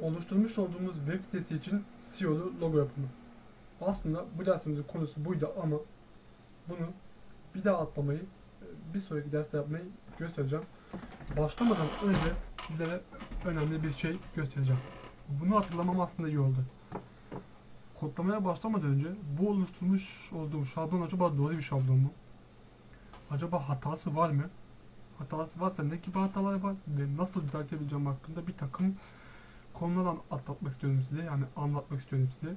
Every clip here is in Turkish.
oluşturmuş olduğumuz web sitesi için SEO'lu logo yapımı. Aslında bu dersimizin konusu buydu ama bunu bir daha atlamayı, bir sonraki derste yapmayı göstereceğim. Başlamadan önce sizlere önemli bir şey göstereceğim. Bunu hatırlamam aslında iyi oldu. Kodlamaya başlamadan önce bu oluşturmuş olduğum şablon acaba doğru bir şablon mu? Acaba hatası var mı? Hatası varsa ne gibi hatalar var ve nasıl düzeltebileceğim hakkında bir takım konulardan atlatmak istiyorum size. Yani anlatmak istiyorum size.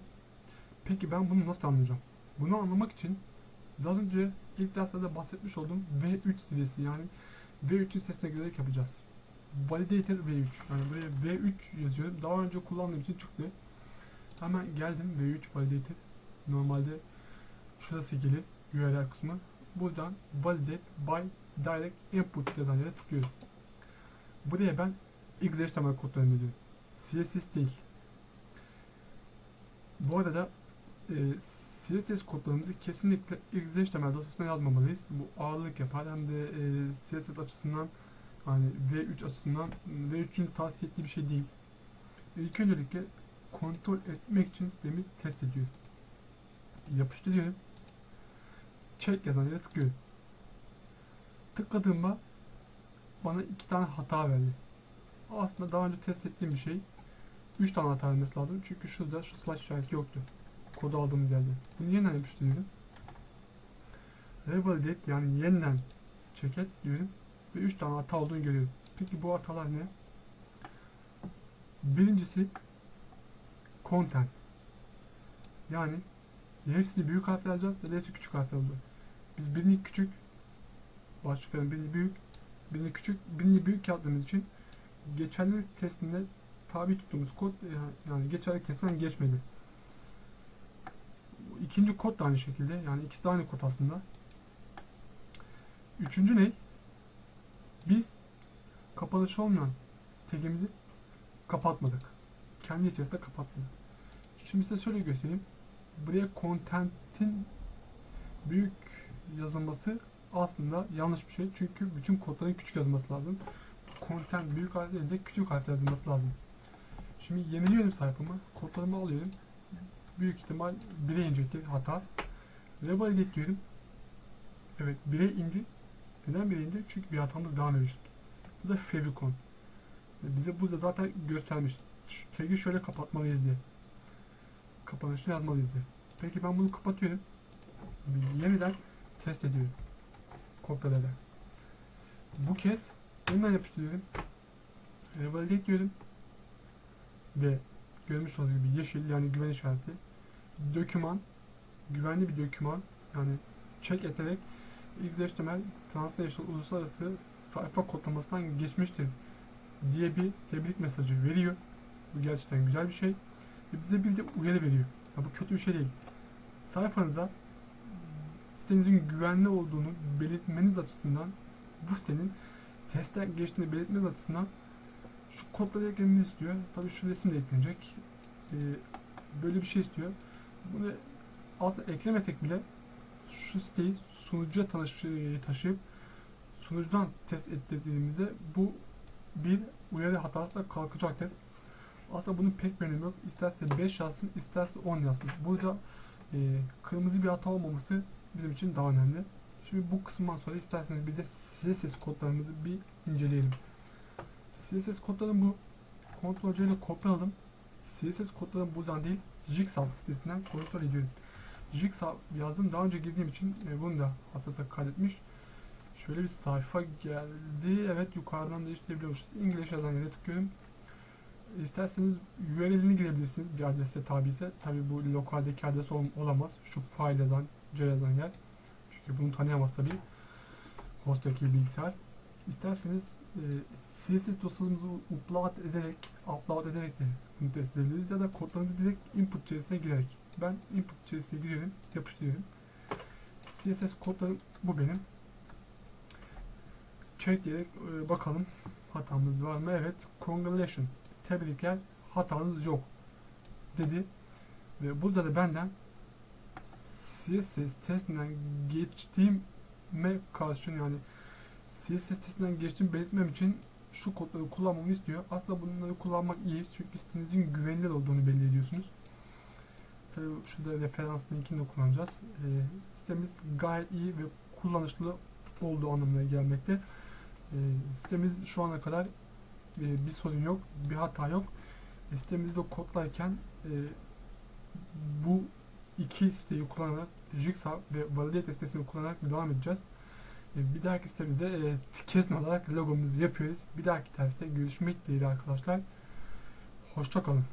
Peki ben bunu nasıl anlayacağım? Bunu anlamak için az önce ilk derslerde bahsetmiş olduğum V3 seviyesi yani V3'ün sesine girerek yapacağız. Validator V3 yani buraya V3 yazıyorum. Daha önce kullandığım için çıktı. Hemen geldim V3 Validator. Normalde şurası gelir URL kısmı. Buradan Validate by Direct Input yazan yere tıklıyorum. Buraya ben XHTML kodlarını yazıyorum. CSS değil. Bu arada e, CSS kodlarımızı kesinlikle XHTML dosyasına yazmamalıyız. Bu ağırlık yapar hem de e, CSS açısından yani V3 açısından V3'ün tavsiye ettiği bir şey değil. İlk öncelikle kontrol etmek için sistemi test ediyorum. Yapıştırıyorum. Check yazan yere tıklıyorum. Tıkladığımda bana iki tane hata verdi. Aslında daha önce test ettiğim bir şey. 3 tane hata vermesi lazım. Çünkü şurada şu slash işareti yoktu. Kodu aldığımız yerde. Bunu yeniden yapıştırıyorum. Revalidate yani yeniden check et diyorum. Ve 3 tane hata olduğunu görüyorum. Peki bu hatalar ne? Birincisi content. Yani hepsini büyük harfle yazacağız ve hepsi küçük harfle olacak. Biz birini küçük başlıkların birini büyük birini küçük birini büyük yaptığımız için geçerlilik testinde tabi tuttuğumuz kod yani, yani geçerlilik testinden geçmedi. İkinci kod da aynı şekilde yani ikisi de aynı kod aslında. Üçüncü ne? Biz kapanışı olmayan tagimizi kapatmadık. Kendi içerisinde kapatmadık. Şimdi size şöyle göstereyim. Buraya content'in büyük yazılması aslında yanlış bir şey. Çünkü bütün kodların küçük yazılması lazım. Content büyük harf değil de küçük harf yazılması lazım. Şimdi yeniliyorum sayfamı. Kodlarımı alıyorum. Büyük ihtimal 1'e inecektir hata. Validate diyorum. Evet 1'e indi. Neden 1'e indi? Çünkü bir hatamız daha mevcut. Bu da favicon. Bize burada zaten göstermiş. Tag'i şöyle kapatmalıyız diye. Kapanışını yazmalıyız diye. Peki ben bunu kapatıyorum. Yeniden test ediyorum. Kopyalayarak. Bu kez yeniden yapıştırıyorum. Revalidate diyorum. Ve görmüş olduğunuz gibi yeşil yani güven işareti. Döküman, güvenli bir döküman yani check ederek XHTML Translation uluslararası sayfa kodlamasından geçmiştir diye bir tebrik mesajı veriyor. Bu gerçekten güzel bir şey. Ve bize bir de uyarı veriyor. Ya bu kötü bir şey değil. Sayfanıza sitenizin güvenli olduğunu belirtmeniz açısından bu sitenin testten geçtiğini belirtmeniz açısından kodları eklemenizi istiyor. Tabii şu resim de eklenecek. Ee, böyle bir şey istiyor. Bunu aslında eklemesek bile şu siteyi sunucuya taşı, taşıyıp sunucudan test ettirdiğimizde bu bir uyarı hatası da kalkacaktır. Aslında bunun pek bir önemi yok. İsterse 5 yazsın, isterse 10 yazsın. Burada e, kırmızı bir hata olmaması bizim için daha önemli. Şimdi bu kısımdan sonra isterseniz bir de CSS kodlarımızı bir inceleyelim. CSS kodlarım bu. C ile kopyaladım. CSS kodlarım buradan değil, Jigsaw sitesinden kontrol ediyorum. Jigsaw yazdım. Daha önce girdiğim için e, bunu da hasata kaydetmiş. Şöyle bir sayfa geldi. Evet yukarıdan değiştirebiliyoruz. İngiliz yazan yere tıklıyorum. İsterseniz URL'ini girebilirsiniz bir adrese tabi ise. Tabi bu lokaldeki adres ol olamaz. Şu file yazan, C yazan yer. Çünkü bunu tanıyamaz tabi. Hosttaki bilgisayar. İsterseniz CSS dosyamızı upload ederek, upload ederek de test edebiliriz ya da kodlarınızı direkt input içerisine girerek. Ben input içerisine giriyorum, yapıştırıyorum. CSS kodlarım bu benim. Check diyerek e, bakalım hatamız var mı? Evet. Congratulations. Tebrikler. Hatanız yok. Dedi. Ve burada da benden CSS testinden geçtiğime karşın yani CSS testinden geçtiğimi belirtmem için şu kodları kullanmamı istiyor. Aslında bunları kullanmak iyi çünkü sitenizin güvenilir olduğunu belli ediyorsunuz. Şurada referans linkini de kullanacağız. Ee, sitemiz gayet iyi ve kullanışlı olduğu anlamına gelmekte. Ee, sitemiz şu ana kadar e, bir sorun yok, bir hata yok. E, Sitemizde kodlarken e, bu iki siteyi kullanarak Jigsaw ve Validate sitesini kullanarak devam edeceğiz. E, Bir dahaki sitemizde e, kesin olarak logomuzu yapıyoruz. Bir dahaki derste görüşmek dileğiyle arkadaşlar. Hoşça kalın.